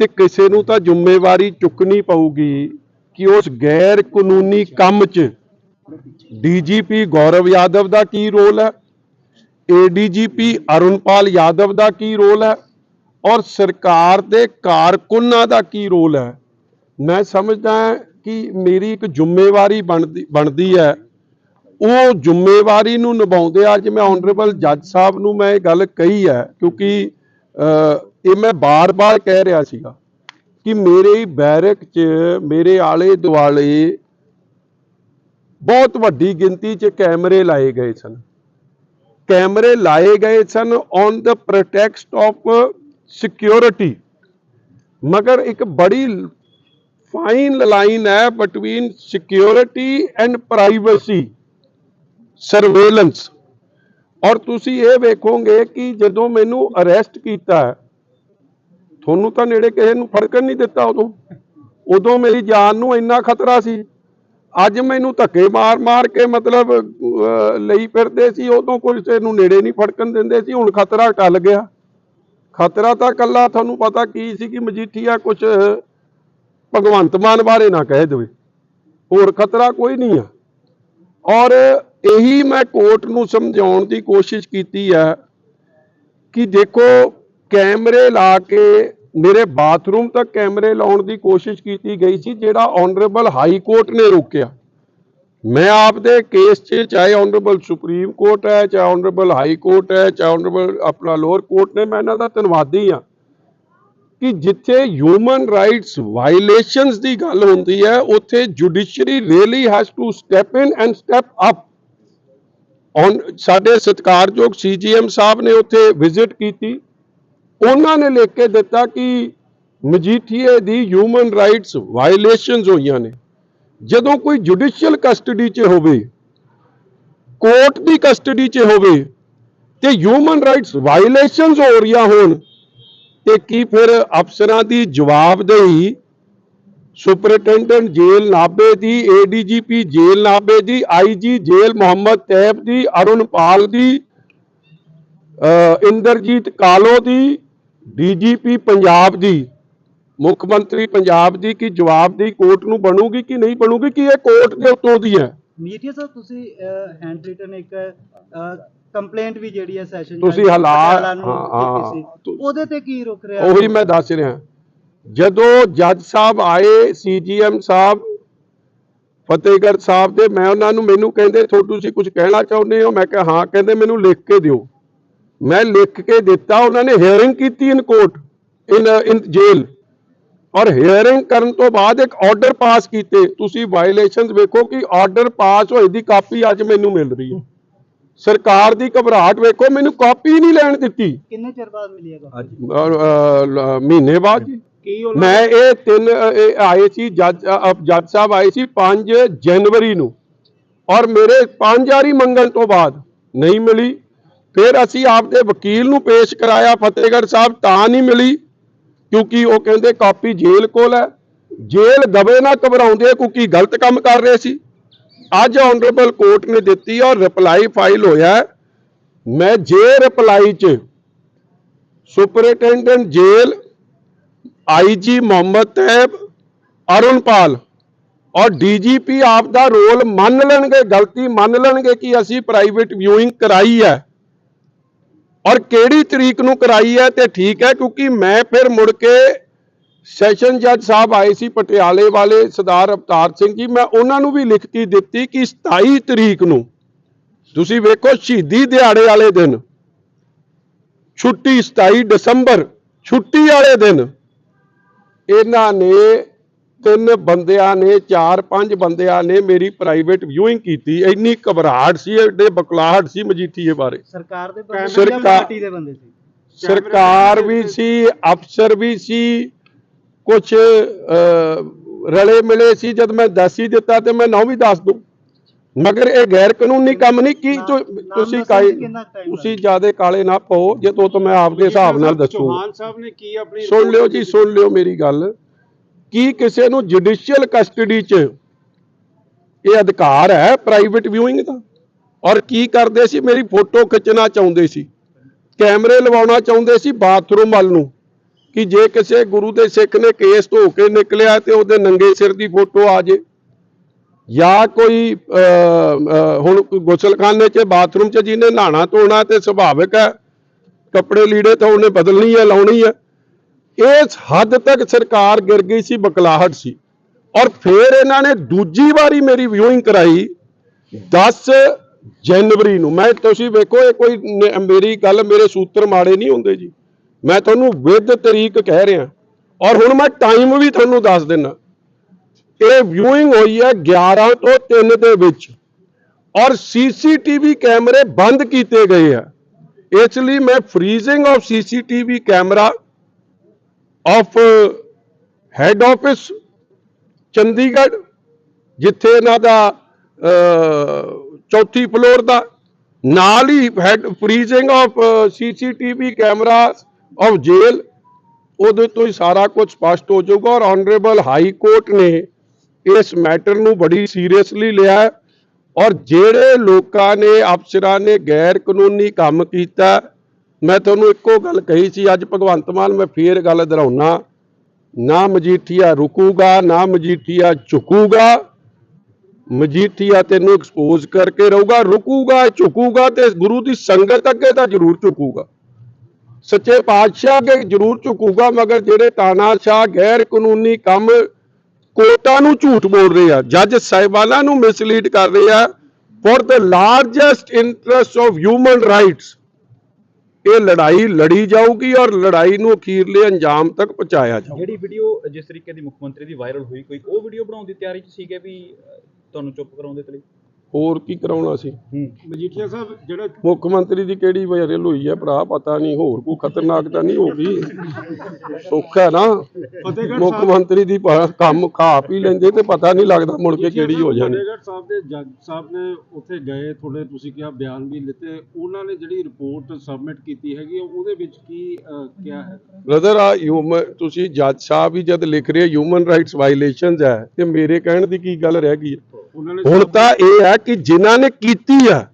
ਤੇ ਕਿਸੇ ਨੂੰ ਤਾਂ ਜ਼ਿੰਮੇਵਾਰੀ ਚੁੱਕਣੀ ਪਊਗੀ ਕਿ ਉਸ ਗੈਰ ਕਾਨੂੰਨੀ ਕੰਮ 'ਚ ਡੀਜੀਪੀ ਗੌਰਵ ਯਾਦਵ ਦਾ ਕੀ ਰੋਲ ਹੈ, ਏਡੀਜੀਪੀ ਅਰੁਣਪਾਲ ਯਾਦਵ ਦਾ ਕੀ ਰੋਲ ਹੈ ਔਰ ਸਰਕਾਰ ਦੇ ਕਾਰਕੁਨਾਂ ਦਾ ਕੀ ਰੋਲ ਹੈ? ਮੈਂ ਸਮਝਦਾ ਕਿ ਮੇਰੀ ਇੱਕ ਜ਼ਿੰਮੇਵਾਰੀ ਬਣਦੀ ਬਣਦੀ ਹੈ। ਉਹ ਜ਼ਿੰਮੇਵਾਰੀ ਨੂੰ ਨਿਭਾਉਂਦੇ ਅੱਜ ਮੈਂ ਆਨਰੇਬਲ ਜੱਜ ਸਾਹਿਬ ਨੂੰ ਮੈਂ ਇਹ ਗੱਲ ਕਹੀ ਹੈ, ਕਿਉਂਕਿ ਇਹ ਮੈਂ ਬਾਰ-ਬਾਰ ਕਹਿ ਰਿਹਾ ਸੀਗਾ ਕਿ ਮੇਰੇ ਬੈਰਕ 'ਚ, ਮੇਰੇ ਆਲੇ ਦੁਆਲੇ ਬਹੁਤ ਵੱਡੀ ਗਿਣਤੀ 'ਚ ਕੈਮਰੇ ਲਾਏ ਗਏ ਸਨ। ਕੈਮਰੇ ਲਾਏ ਗਏ ਸਨ on the pretext of security ਮਗਰ ਇੱਕ ਬੜੀ ਫਾਈਨ ਲਾਈਨ ਹੈ between security and privacy surveillance ਔਰ ਤੁਸੀਂ ਇਹ ਵੇਖੋਗੇ ਕਿ ਜਦੋਂ ਮੈਨੂੰ ਅਰੈਸਟ ਕੀਤਾ ਤੁਹਾਨੂੰ ਤਾਂ ਨੇੜੇ ਕਿਸੇ ਨੂੰ ਫੜਕਣ ਨਹੀਂ ਦਿੱਤਾ ਉਦੋਂ। ਉਦੋਂ ਮੇਰੀ ਜਾਨ ਨੂੰ ਇੰਨਾ ਖਤਰਾ ਸੀ। ਅੱਜ ਮੈਨੂੰ ਧੱਕੇ ਮਾਰ-ਮਾਰ ਕੇ ਮਤਲਬ ਲਈ ਫਿਰਦੇ ਸੀ, ਉਦੋਂ ਕੋਈ ਕਿਸੇ ਨੂੰ ਨੇੜੇ ਨਹੀਂ ਫੜਕਣ ਦਿੰਦੇ ਸੀ। ਹੁਣ ਖਤਰਾ ਟਲ ਗਿਆ। ਖਤਰਾ ਤਾਂ ਕੱਲਾ ਤੁਹਾਨੂੰ ਪਤਾ ਕੀ ਸੀ ਕਿ ਮਜੀਠੀਆ ਕੁਝ ਭਗਵੰਤ ਮਾਨ ਬਾਰੇ ਨਾ ਕਹਿ ਦੇਵੇ। ਹੋਰ ਖਤਰਾ ਕੋਈ ਨਹੀਂ ਆ। ਔਰ ਇਹੀ ਮੈਂ ਕੋਰਟ ਨੂੰ ਸਮਝਾਉਣ ਦੀ ਕੋਸ਼ਿਸ਼ ਕੀਤੀ ਹੈ ਕਿ ਦੇਖੋ, ਕੈਮਰੇ ਲਾ ਕੇ ਮੇਰੇ ਬਾਥਰੂਮ ਤੱਕ ਕੈਮਰੇ ਲਾਉਣ ਦੀ ਕੋਸ਼ਿਸ਼ ਕੀਤੀ ਗਈ ਸੀ, ਜਿਹੜਾ ਆਨਰੇਬਲ ਹਾਈ ਕੋਰਟ ਨੇ ਰੋਕਿਆ। ਮੈਂ ਆਪਦੇ ਕੇਸ 'ਚ ਚਾਹੇ ਆਨਰੇਬਲ ਸੁਪਰੀਮ ਕੋਰਟ ਹੈ, ਚਾਹੇ ਆਨਰੇਬਲ ਹਾਈ ਕੋਰਟ ਹੈ, ਚਾਹੇ ਆਨਰੇਬਲ ਆਪਣਾ ਲੋਅਰ ਕੋਰਟ ਨੇ, ਮੈਂ ਇਹਨਾਂ ਦਾ ਧੰਨਵਾਦੀ ਹਾਂ। ਕਿ ਜਿੱਥੇ ਹਿਊਮਨ ਰਾਈਟਸ ਵਾਇਲੇਸ਼ਨਸ ਦੀ ਗੱਲ ਹੁੰਦੀ ਹੈ, ਉੱਥੇ judiciary really has to step in and step up on ਸਾਡੇ ਸਤਿਕਾਰਯੋਗ ਸੀਜੀਐਮ ਸਾਹਿਬ ਨੇ ਉੱਥੇ ਵਿਜ਼ਿਟ ਕੀਤੀ। ਉਹਨਾਂ ਨੇ ਲਿਖ ਕੇ ਦਿੱਤਾ ਕਿ ਮਜੀਠੀਏ ਦੀ ਹਿਊਮਨ ਰਾਈਟਸ ਵਾਇਲੇਸ਼ਨਸ ਹੋਈਆਂ ਨੇ। ਜਦੋਂ ਕੋਈ ਜੁਡੀਸ਼ੀਅਲ ਕਸਟਡੀ 'ਚ ਹੋਵੇ ਕੋਰਟ ਦੀ ਕਸਟਡੀ 'ਚ ਹੋਵੇ, ਤੇ ਹਿਊਮਨ ਰਾਈਟਸ ਵਾਇਲੇਸ਼ਨਸ ਹੋ ਰਹੀਆਂ ਹੋਣ ਤੇ ਕੀ ਫਿਰ ਅਫਸਰਾਂ ਦੀ ਜਵਾਬਦੇਹੀ ਸੁਪਰਟੈਂਡੈਂਟ ਜੇਲ੍ਹ ਨਾਭੇ ਦੀ, ਏਡੀਜੀਪੀ ਜੇਲ੍ਹ ਨਾਭੇ ਦੀ, ਆਈਜੀ ਜੇਲ੍ਹ ਮੁਹੰਮਦ ਤੈਬ ਦੀ ਅਰੁਣਪਾਲ ਦੀ ਇੰਦਰਜੀਤ ਕਾਲੋ ਦੀ, ਡੀਜੀਪੀ ਪੰਜਾਬ ਦੀ। ਮੁੱਖ ਮੰਤਰੀ ਪੰਜਾਬ ਦੀ ਕੀ ਜਵਾਬ ਦੀ ਕੋਰਟ ਨੂੰ ਬਣੂਗੀ ਕਿ ਨਹੀਂ ਬਣੂਗੀ? ਕਿ ਇਹ ਕੋਰਟ ਦੇ ਉੱਤੋਂ ਦੀ ਹੈ? ਮੀਡੀਆ ਸਾਹਿਬ, ਤੁਸੀਂ ਹੈਂਡ ਰਿਟਨ ਇੱਕ ਕੰਪਲੇਂਟ ਵੀ ਜਿਹੜੀ ਹੈ ਸੈਸ਼ਨ ਤੁਸੀਂ ਹਾਲਾਤ- ਉਹਦੇ ਤੇ ਕੀ ਰੁਕ ਰਿਹਾ ਉਹੀ ਮੈਂ ਦੱਸ ਰਿਹਾ। ਜਦੋਂ ਜੱਜ ਸਾਹਿਬ ਆਏ ਸੀਜੀਐਮ ਸਾਹਿਬ ਫਤਿਹਗੜ੍ਹ ਸਾਹਿਬ ਦੇ ਮੈਂ ਉਹਨਾਂ ਨੂੰ ਮੈਨੂੰ ਕਹਿੰਦੇ ਥੋ ਤੁਸੀਂ ਕੁਝ ਕਹਿਣਾ ਚਾਹੁੰਦੇ ਹੋ? ਮੈਂ ਕਿਹਾ ਹਾਂ ਕਹਿੰਦੇ ਮੈਨੂੰ ਲਿਖ ਕੇ ਦਿਓ। ਮੈਂ ਲਿਖ ਕੇ ਦਿੱਤਾ ਉਹਨਾਂ ਨੇ ਹੀਅਰਿੰਗ ਕੀਤੀ in court in in jail ਔਰ ਹੀਅਰਿੰਗ ਕਰਨ ਤੋਂ ਬਾਅਦ ਇੱਕ ਆਰਡਰ ਪਾਸ ਕੀਤੇ। ਤੁਸੀਂ ਵਾਇਲੇਸ਼ਨਸ ਵੇਖੋ ਕਿ ਆਰਡਰ ਪਾਸ ਹੋਏ ਦੀ ਕਾਪੀ ਅੱਜ ਮੈਨੂੰ ਮਿਲ ਰਹੀ ਹੈ। ਸਰਕਾਰ ਦੀ ਘਬਰਾਹਟ ਵੇਖੋ ਮੈਨੂੰ ਕਾਪੀ ਨਹੀਂ ਲੈਣ ਦਿੱਤੀ। ਕਿੰਨੇ ਚਿਰ ਬਾਅਦ ਮਿਲੀਏਗਾ ਔਰ, ਅ, ਲ- ਮਹੀਨੇ ਬਾਅਦ ਜੀ। ਕੀ ਮੈਂ ਇਹ ਤਿੰਨ ਇਹ ਆਏ ਸੀ ਜੱਜ ਜੱਜ ਸਾਹਿਬ ਆਏ ਸੀ 5 ਜਨਵਰੀ ਨੂੰ। ਔਰ ਮੇਰੇ ਪੰਜ ਵਾਰੀ ਮੰਗਣ ਤੋਂ ਬਾਅਦ ਨਹੀਂ ਮਿਲੀ। ਫਿਰ ਅਸੀਂ ਆਪਦੇ ਵਕੀਲ ਨੂੰ ਪੇਸ਼ ਕਰਾਇਆ ਫਤਿਹਗੜ੍ਹ ਸਾਹਿਬ ਤਾਂ ਨਹੀਂ ਮਿਲੀ ਕਿਉਂਕਿ ਉਹ ਕਹਿੰਦੇ ਕਾਪੀ ਜੇਲ੍ਹ ਕੋਲ ਹੈ। ਜੇਲ੍ਹ ਦਵੇ ਨਾ ਘਬਰਾਉਂਦੇ ਕਿਉਂਕਿ ਗਲਤ ਕੰਮ ਕਰ ਰਹੇ ਸੀ। ਅੱਜ ਆਨਰੇਬਲ ਕੋਰਟ ਨੇ ਦਿੱਤੀ ਔਰ ਰਿਪਲਾਈ ਫਾਈਲ ਹੋਇਆ ਮੈਂ ਜੇ ਰਿਪਲਾਈ 'ਚ superintendent jail IG Mohammad Taib Arunpal ਔਰ ਡੀਜੀਪੀ ਆਪ ਦਾ ਰੋਲ ਮੰਨ ਲੈਣਗੇ, ਗਲਤੀ ਮੰਨ ਲੈਣਗੇ ਕਿ ਅਸੀਂ ਪ੍ਰਾਈਵੇਟ ਵਿਊਇੰਗ ਕਰਾਈ ਹੈ। ਔਰ ਕਿਹੜੀ ਤਰੀਕ ਨੂੰ ਕਰਾਈ ਹੈ ਤੇ ਠੀਕ ਹੈ, ਕਿਉਂਕਿ ਮੈਂ ਫਿਰ ਮੁੜ ਕੇ ਸੈਸ਼ਨ ਜੱਜ ਸਾਹਿਬ ਆਏ ਸੀ ਪਟਿਆਲੇ ਵਾਲੇ ਸਰਦਾਰ ਅਵਤਾਰ ਸਿੰਘ ਜੀ। ਮੈਂ ਉਹਨਾਂ ਨੂੰ ਵੀ ਲਿਖਤੀ ਦਿੱਤੀ ਕਿ 27 ਤਰੀਕ ਨੂੰ ਤੁਸੀਂ ਵੇਖੋ ਸ਼ਹੀਦੀ ਦਿਹਾੜੇ ਵਾਲੇ ਦਿਨ ਛੁੱਟੀ 27 ਦਸੰਬਰ ਛੁੱਟੀ ਵਾਲੇ ਦਿਨ ਇਹਨਾਂ ਨੇ ਤਿੰਨ ਬੰਦਿਆਂ ਨੇ ਚਾਰ ਪੰਜ ਬੰਦਿਆਂ ਨੇ ਮੇਰੀ ਪ੍ਰਾਈਵੇਟ ਵਿਊਇੰਗ ਕੀਤੀ। ਇੰਨੀ ਘਬਰਾਹਟ ਸੀ ਐਡੇ ਬਕਲਾਹਟ ਸੀ ਮਜੀਠੀਏ ਬਾਰੇ। ਸਰਕਾਰ ਦੇ ਬੰਦੇ ਸਰਕਾਰ- ਜਾਂ ਪਾਰਟੀ ਦੇ ਬੰਦੇ ਸੀ? ਸਰਕਾਰ ਵੀ ਸੀ ਅਫਸਰ ਵੀ ਸੀ ਕੁਝ ਰਲੇ ਮਿਲੇ ਸੀ ਜਦ ਮੈਂ ਦੱਸ ਹੀ ਦਿੱਤਾ ਤੇ ਮੈਂ ਨਾ ਵੀ ਦੱਸ ਦੂੰ। ਮਗਰ ਇਹ ਗੈਰ ਕਾਨੂੰਨੀ ਕੰਮ ਨਹੀਂ ਕੀ ਤੁਸੀਂ time ਤੁਸੀਂ ਜਿਆਦੇ ਕਾਲੇ ਨਾ ਪਾਓ ਜੇ ਤੋਂ ਤਾਂ ਮੈਂ ਆਪਦੇ ਹਿਸਾਬ ਨਾਲ ਦੱਸੂਗਾ ਚੌਹਾਨ ਸਾਹਿਬ ਨੇ ਕੀ ਆਪਣੀ ਸੁਣ ਲਿਓ ਜੀ ਸੁਣ ਲਿਓ ਮੇਰੀ ਗੱਲ। ਕੀ ਕਿਸੇ ਨੂੰ ਜੁਡੀਸ਼ੀਅਲ ਕਸਟਡੀ 'ਚ ਇਹ ਅਧਿਕਾਰ ਹੈ ਪ੍ਰਾਈਵੇਟ ਵਿਊਇੰਗ ਦਾ? ਔਰ ਕੀ ਕਰਦੇ ਸੀ? ਮੇਰੀ ਫੋਟੋ ਖਿੱਚਣਾ ਚਾਹੁੰਦੇ ਸੀ। ਕੈਮਰੇ ਲਵਾਉਣਾ ਚਾਹੁੰਦੇ ਸੀ ਬਾਥਰੂਮ ਵੱਲ ਨੂੰ। ਕਿ ਜੇ ਕਿਸੇ ਗੁਰੂ ਦੇ ਸਿੱਖ ਨੇ ਕੇਸ ਧੋ ਕੇ ਨਿਕਲਿਆ ਤੇ ਉਹਦੇ ਨੰਗੇ ਸਿਰ ਦੀ ਫੋਟੋ ਆ ਜੇ। ਜਾਂ ਕੋਈ ਅਹ, ਹੁਣ ਗੁਸਲਖਾਨੇ 'ਚ ਬਾਥਰੂਮ 'ਚ ਜਿਹਨੇ ਨਹਾਣਾ ਧੋਣਾ ਤੇ ਸੁਭਾਵਿਕ ਹੈ ਕੱਪੜੇ ਲੀੜੇ ਤਾਂ ਉਹਨੇ ਬਦਲਣੀ ਹੈ ਲਾਉਣੀ ਹੈ। ਇਸ ਹੱਦ ਤੱਕ ਸਰਕਾਰ ਗਿਰ ਗਈ ਸੀ ਬਕਲਾਹਟ ਸੀ। ਔਰ ਫਿਰ ਇਹਨਾਂ ਨੇ ਦੂਜੀ ਵਾਰੀ ਮੇਰੀ ਵਿਊਇੰਗ ਕਰਾਈ 10 ਜਨਵਰੀ ਨੂੰ। ਮੈਂ ਤੁਸੀਂ ਵੇਖੋ ਇਹ ਕੋਈ ਮੇਰੀ ਗੱਲ ਮੇਰੇ ਸੂਤਰ ਮਾੜੇ ਨਹੀਂ ਹੁੰਦੇ ਜੀ। ਮੈਂ ਤੁਹਾਨੂੰ ਵਿਦ ਤਰੀਕ ਕਹਿ ਰਿਹਾ। ਔਰ ਹੁਣ ਮੈਂ ਟਾਈਮ ਵੀ ਤੁਹਾਨੂੰ ਦੱਸ ਦਿੰਨਾ। ਇਹ ਵਿਊਇੰਗ ਹੋਈ ਹੈ 11 ਤੋਂ 3 ਦੇ ਵਿੱਚ। ਔਰ ਸੀਸੀਟੀਵੀ ਕੈਮਰੇ ਬੰਦ ਕੀਤੇ ਗਏ ਆ। ਇਸ ਲਈ ਮੈਂ freezing of CCTV camera of head office Chandigarh, ਜਿੱਥੇ ਇਹਨਾਂ ਦਾ ਚੌਥੀ ਫਲੋਰ ਦਾ, ਨਾਲ ਹੀ head freezing of CCTV camera of jail ਉਹਦੇ ਤੋਂ ਹੀ ਸਾਰਾ ਕੁਝ ਸਪਸ਼ਟ ਹੋ ਜਾਊਗਾ ਔਰ ਆਨਰੇਬਲ ਹਾਈ ਕੋਰਟ ਨੇ ਇਸ ਮੈਟਰ ਨੂੰ ਬੜੀ ਸੀਰੀਅਸਲੀ ਲਿਆ ਔਰ ਜਿਹੜੇ ਲੋਕਾਂ ਨੇ, ਅਫਸਰਾਂ ਨੇ ਗੈਰ ਕਾਨੂੰਨੀ ਕੰਮ ਕੀਤਾ, ਮੈਂ ਤੁਹਾਨੂੰ ਇੱਕੋ ਗੱਲ ਕਹੀ ਸੀ, ਅੱਜ ਭਗਵੰਤ ਮਾਨ ਮੈਂ ਫੇਰ ਗੱਲ ਦੁਹਰਾਉਣਾ, ਨਾ ਮਜੀਠੀਆ ਰੁਕੂਗਾ, ਨਾ ਮਜੀਠੀਆ ਝੁਕੂਗਾ, ਮਜੀਠੀਆ ਤੈਨੂੰ ਐਕਸਪੋਜ਼ ਕਰਕੇ ਰਹੂਗਾ, ਰੁਕੂਗਾ, ਝੁਕੂਗਾ ਤੇ ਗੁਰੂ ਦੀ ਸੰਗਤ ਅੱਗੇ ਤਾਂ ਜ਼ਰੂਰ ਝੁਕੂਗਾ। ਸੱਚੇ ਪਾਤਸ਼ਾਹ ਅੱਗੇ ਜ਼ਰੂਰ ਝੁਕੂਗਾ, ਮਗਰ ਜਿਹੜੇ ਤਾਨਾਸ਼ਾਹ ਗੈਰ ਕਾਨੂੰਨੀ ਕੰਮ ਕੋਰਟਾਂ ਨੂੰ ਝੂਠ ਬੋਲ ਰਹੇ ਆ, ਜੱਜ ਸਾਹਿਬਾਨਾਂ ਨੂੰ ਮਿਸਲੀਡ ਕਰ ਰਹੇ ਆ for the largest interest of human rights ਇਹ ਲੜਾਈ ਲੜੀ ਜਾਊਗੀ ਔਰ ਲੜਾਈ ਨੂੰ ਅਖੀਰਲੇ ਅੰਜਾਮ ਤੱਕ ਪਹੁੰਚਾਇਆ ਜਾਊਗਾ। ਜਿਹੜੀ ਵੀਡੀਓ ਜਿਸ ਤਰੀਕੇ ਦੀ ਮੁੱਖ ਮੰਤਰੀ ਦੀ ਵਾਇਰਲ ਹੋਈ, ਕੋਈ ਉਹ ਵੀਡੀਓ ਬਣਾਉਣ ਦੀ ਤਿਆਰੀ 'ਚ ਸੀਗੇ ਵੀ ਤੁਹਾਨੂੰ ਚੁੱਪ ਕਰਾਉਣ ਦੇ ਲਈ? ਹੋਰ ਕੀ ਕਰਾਉਣਾ ਸੀ? ਮਜੀਠੀਆ ਸਾਹਿਬ ਜਿਹੜਾ ਮੁੱਖ ਮੰਤਰੀ ਦੀ ਕਿਹੜੀ ਵਾਇਰਲ ਹੋਈ ਹੈ ਭਰਾ? ਪਤਾ ਨਹੀਂ ਹੋਰ ਕੋਈ ਖਤਰਨਾਕ ਤਾਂ ਨਹੀਂ ਹੋ ਗਈ? ਸੁੱਖ ਨਾ? ਮੁੱਖ ਮੰਤਰੀ ਦੀ ਕੰਮ ਖਾ ਪੀ ਲੈਂਦੇ ਤੇ ਪਤਾ ਨਹੀਂ ਲੱਗਦਾ ਮੁੜ ਕੇ ਕਿਹੜੀ ਹੋ ਜਾਣੀ। ਫਤਿਹਗੜ੍ਹ ਸਾਹਿਬ ਦੇ ਜੱਜ ਸਾਹਿਬ ਨੇ ਉੱਥੇ ਗਏ ਥੋੜੇ ਤੁਸੀਂ ਕਿਹਾ ਬਿਆਨ ਵੀ ਲਿੱਤੇ। ਉਹਨਾਂ ਨੇ ਜਿਹੜੀ ਰਿਪੋਰਟ ਸਬਮਿਟ ਕੀਤੀ ਹੈਗੀ ਉਹਦੇ ਵਿੱਚ ਕੀ ਕਿਹਾ ਹੈ? ਬ੍ਰਦਰ ਆ ਹਿਊਮਨ ਤੁਸੀਂ ਜੱਜ ਸਾਹਿਬ ਹੀ ਜਦ ਲਿਖ ਰਹੇ ਹਿਊਮਨ ਰਾਈਟਸ ਵਾਇਲੇਸ਼ਨਸ ਹੈ ਤੇ ਮੇਰੇ ਕਹਿਣ ਦੀ ਕੀ ਗੱਲ ਰਹਿ ਗਈ ਹੈ? ਹੁਣ ਤਾਂ ਇਹ ਹੈ ਕਿ ਜਿਨ੍ਹਾਂ ਨੇ ਕੀਤੀ ਆ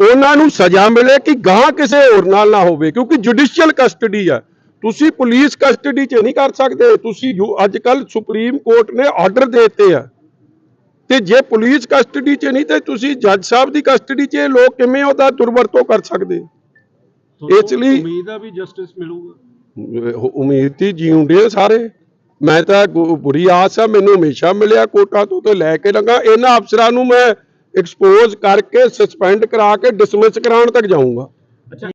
ਉਹਨਾਂ ਨੂੰ ਸਜ਼ਾ ਮਿਲੇ ਕਿ ਗਾਂ ਕਿਸੇ ਹੋਰ ਨਾਲ ਨਾ ਹੋਵੇ ਕਿਉਂਕਿ ਜੁਡੀਸ਼ੀਅਲ ਕਸਟਡੀ ਆ। ਤੁਸੀਂ ਪੁਲਿਸ ਕਸਟਡੀ 'ਚ ਨਹੀਂ ਕਰ ਸਕਦੇ। ਤੁਸੀਂ ਅੱਜ ਕੱਲ ਸੁਪਰੀਮ ਕੋਰਟ ਨੇ ਆਰਡਰ ਦਿੱਤੇ ਆ। ਤੇ ਜੇ ਪੁਲਿਸ ਕਸਟਡੀ 'ਚ ਨਹੀਂ ਤੇ ਤੁਸੀਂ ਜੱਜ ਸਾਹਿਬ ਦੀ ਕਸਟਡੀ 'ਚ ਇਹ ਲੋਕ ਕਿਵੇਂ ਉਹਦਾ ਦੁਰਵਰਤੋਂ ਕਰ ਸਕਦੇ? ਇਸ ਲਈ- ਉਮੀਦ ਆ ਵੀ ਜਸਟਿਸ ਮਿਲੂਗਾ? ਉਮੀਦ ਹੀ ਜਿਉਂਦੇ ਸਾਰੇ। ਮੈਂ ਤਾਂ ਬੁਰੀ ਆਸ ਆ, ਮੈਨੂੰ ਹਮੇਸ਼ਾ ਮਿਲਿਆ ਕੋਟਾ ਤੋਂ ਤੇ ਲੈ ਕੇ ਲੰਗਾ ਇਹਨਾਂ ਅਫਸਰਾਂ ਨੂੰ ਮੈਂ ਐਕਸਪੋਜ਼ ਕਰਕੇ ਸਸਪੈਂਡ ਕਰਾ ਕੇ ਡਿਸਮਿਸ ਕਰਾਉਣ ਤੱਕ ਜਾਊਂਗਾ।